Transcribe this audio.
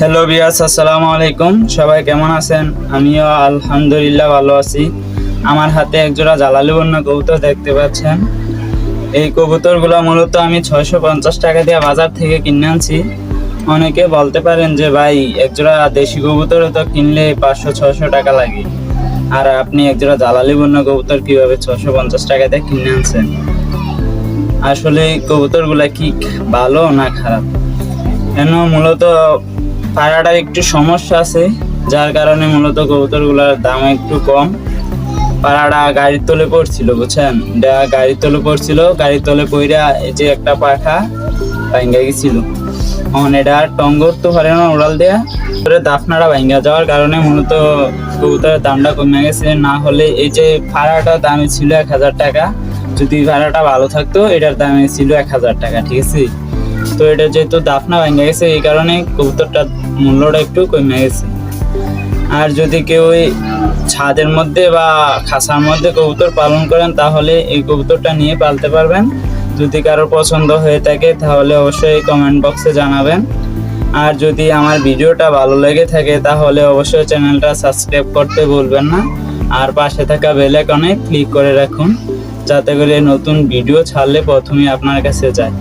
Hello বিয়াস আসসালামু আলাইকুম সবাই কেমন আছেন? আমিও আলহামদুলিল্লাহ ভালো আছি। আমার হাতে একজোড়া জালালি বন্য কবুতর দেখতে পাচ্ছেন। এই কবুতরগুলো মূলত আমি ছয়শো পঞ্চাশ টাকা দিয়ে বাজার থেকে কিনে আনছি। অনেকে বলতে পারেন যে, ভাই, একজোড়া দেশি কবুতর তো কিনলে পাঁচশো, ছয়শো টাকা লাগে। আর আপনি একজোড়া জালালি বন্য কবুতর কীভাবে ছশো পঞ্চাশ টাকা দিয়ে কিনে আনছেন? আসলে কবুতরগুলা কি ভালো না খারাপ? কেন? মূলত পাড়াটার একটু সমস্যা আছে, যার কারণে মূলত কবুতরগুলোর দাম একটু কম। পাড়াটা গাড়ির তলে পড়ছিল, বুঝছেন? এটা গাড়ির তলে পড়ছিল, গাড়ির তলে পইরা এই যে একটা পাখা ভাঙ্গা গেছিল। এখন এটা টঙ্গর তো পারে না উড়াল দেয়া পরে দাফনাটা ভাঙ্গা যাওয়ার কারণে মূলত কবুতরের দামটা কমে গেছে। না হলে এই যে ভাড়াটা দামে ছিল এক হাজার টাকা, যদি ভাড়াটা ভালো থাকতো, এটার দামে ছিল এক হাজার টাকা, ঠিক আছে? তো এটা যেহেতু দাফনা ভেঙে গেছে, এই কারণে কবুতরটার মূল্যটা একটু কমে গেছে। আর যদি কেউ ছাদের মধ্যে বা খাসার মধ্যে কবুতর পালন করেন, তাহলে এই কবুতরটা নিয়ে পালতে পারবেন। যদি কারও পছন্দ হয়ে থাকে, তাহলে অবশ্যই কমেন্ট বক্সে জানাবেন। আর যদি আমার ভিডিওটা ভালো লেগে থাকে, তাহলে অবশ্যই চ্যানেলটা সাবস্ক্রাইব করতে ভুলবেন না। আর পাশে থাকা বেল আইকনে ক্লিক করে রাখুন, যাতে করে নতুন ভিডিও ছাড়লে প্রথমে আপনার কাছে যায়।